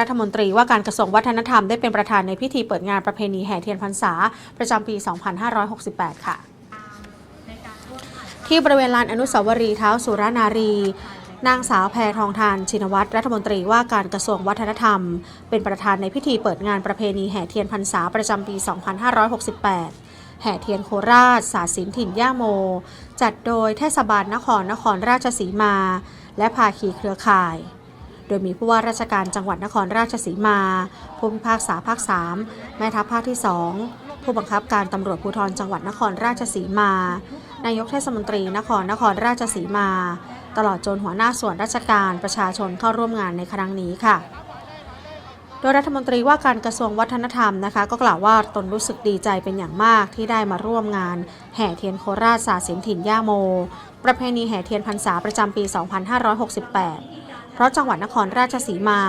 รัฐมนตรีว่าการกระทรวงวัฒนธรรมได้เป็นประธานในพิธีเปิดงานประเพณีแห่เทียนพรรษา ประจำปี 2568 ค่ะ ที่บริเวณลานอนุสาวรีย์เท้าสุรนารีนางสาวแพทองทานชินวัตรรัฐมนตรีว่าการกระทรวงวัฒนธรรม เป็นประธานในพิธีเปิดงานประเพณีแห่เทียนพรรษาประจำปี 2568 แห่เทียนโคราช สาสินถิ่นย่าโม จัดโดยเทศบาลนครนครราชสีมา และภาคีเครือข่าย โดยมีผู้ว่าราชการจังหวัดนครราชสีมา ผู้พิพากษาภาค 3 แม่ทัพภาคที่ 2 ผู้บังคับการตำรวจภูธรจังหวัดนครราชสีมา นายกเทศมนตรีนครนครราชสีมา ตลอดจนหัวหน้าส่วนราชการประชาชนเข้าร่วมงานในครั้งนี้ค่ะโดยรัฐมนตรีว่าการกระทรวงวัฒนธรรมนะคะ ก็กล่าวว่าตนรู้สึกดีใจเป็นอย่างมากที่ได้มาร่วมงาน แห่เทียนโคราชสาสินถิ่นย่าโม ประเพณีแห่เทียนพรรษาประจำปี 2568 เพราะจังหวัดนครราชสีมา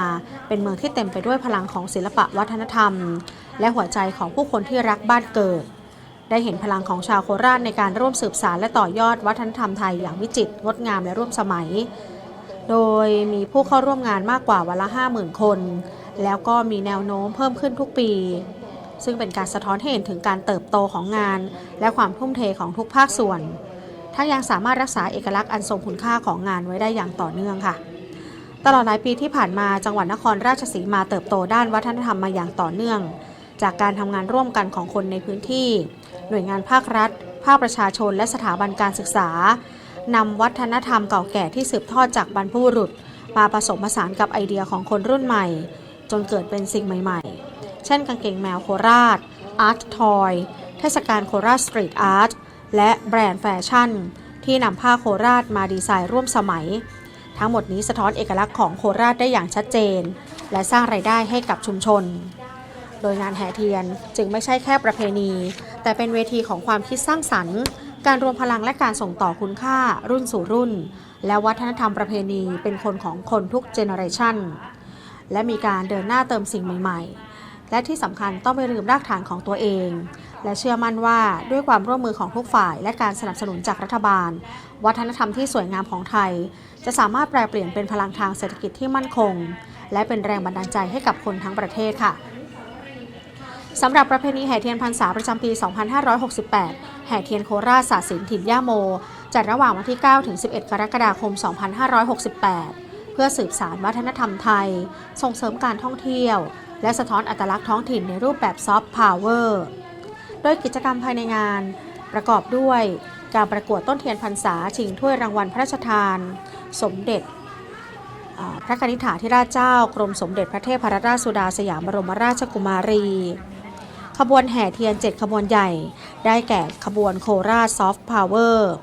เป็นเมืองที่เต็มไปด้วยพลังของศิลปะวัฒนธรรม และหัวใจของผู้คนที่รักบ้านเกิด ได้เห็นพลังของชาวโคราชในการร่วมสืบสารและต่อยอดวัฒนธรรมไทยอย่างวิจิตรงดงามและร่วมสมัย โดยมีผู้เข้าร่วมงานมากกว่าวันละ 50,000 คน แล้วก็มีแนวโน้มเพิ่มขึ้นทุกปีซึ่งเป็นการสะท้อนให้เห็นถึงการเติบโตของงาน และความทุ่มเทของทุกภาคส่วนทั้งยังสามารถรักษาเอกลักษณ์อันทรงคุณค่าของงานไว้ได้อย่างต่อเนื่องค่ะ ตลอดหลายปีที่ผ่านมาจังหวัดนครราชสีมาเติบโตด้านวัฒนธรรมมาอย่างต่อเนื่อง จากการทำงานร่วมกันของคนในพื้นที่ หน่วยงานภาครัฐ ภาคประชาชนและสถาบันการศึกษานำวัฒนธรรมเก่าแก่ที่สืบทอดจากบรรพบุรุษ มาผสมผสานกับไอเดียของคนรุ่นใหม่ จนเกิดเป็นสิ่งใหม่ๆ เช่นกางเกงแมวโคราชอาร์ตทอยเทศกาลโคราชสตรีทอาร์ตและแบรนด์แฟชั่น ที่นำผ้าโคราชมาดีไซน์ร่วมสมัย ทั้งหมดนี้สะท้อนเอกลักษณ์ของโคราชได้อย่างชัดเจน และสร้างไรายได้ให้กับชุมชน โดยงานแห่เทียนจึงไม่ใช่แค่ประเพณี แต่เป็นเวทีของความคิดสร้างสรรค์ การรวมพลังและการส่งต่อคุณค่า รุ่นสู่รุ่น และวัฒนธรรมประเพณีเป็นคนของคนทุกเจเนอเรชันและมีการเดินหน้าเติมสิ่งใหม่ ๆ และที่สำคัญต้องไม่ลืมรากฐานของตัวเอง และเชื่อมั่นว่าด้วยความร่วมมือของทุกฝ่าย และการสนับสนุนจากรัฐบาล วัฒนธรรมที่สวยงามของไทย จะสามารถแปลเปลี่ยนเป็นพลังทางเศรษฐกิจที่มั่นคง และเป็นแรงบันดาลใจให้กับคนทั้งประเทศค่ะสำหรับประเพณีแห่เทียนพรรษาประจำปี 2568 แห่เทียนโคราชสาสินถิ่นย่าโม จัดระหว่างวันที่ 9 ถึง 11 กรกฎาคม 2568 เพื่อสืบสารวัฒนธรรมไทย ส่งเสริมการท่องเที่ยว และสะท้อนอัตลักษณ์ท้องถิ่นในรูปแบบซอฟต์พาวเวอร์ โดยกิจกรรมภายในงาน ประกอบด้วยการประกวดต้นเทียนพรรษาชิงถ้วยรางวัลพระราชทาน สมเด็จพระนิษฐาธิราชเจ้ากรมสมเด็จพระเทพรัตนราชสุดาสยามบรมราชกุมารี ขบวนแห่เทียน 7 ขบวนใหญ่ ได้แก่ขบวนโคราชซอฟต์พาวเวอร์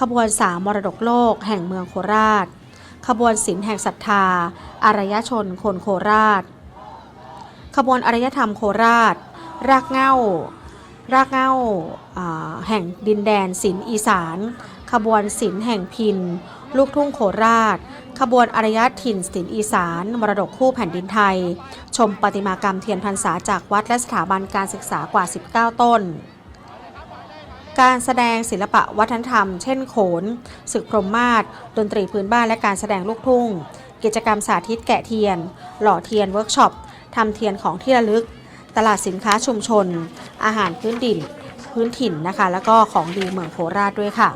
ขบวนสามมรดกโลกแห่งเมืองโคราช ขบวนศิลป์แห่งศรัทธา อารยชนคนโคราช ขบวนอารยธรรมโคราช รากเง้า รากเหง้าาแห่งดินแดนศิลป์อีสาน ขบวนศิลป์แห่งพิน ลูกทุ่งโคราช ขบวนอารยถิ่นศิลป์อีสาน มรดกคู่แผ่นดินไทย ชมประติมากรรมเทียนพรรษาจากวัดและสถาบันการศึกษากว่า 19 ต้น การแสดงศิลปะวัฒนธรรม เช่นโขน ศึกพรหมมาศดนตรีพื้นบ้านและการแสดงลูกทุ่ง กิจกรรมสาธิตแกะเทียน หล่อเทียนเวิร์กช็อปทำเทียนของที่ระลึก ตลาดสินค้าชุมชน อาหารพื้นดินพื้นถิ่นนะคะ แล้วก็ของดีเมืองโคราชด้วยค่ะ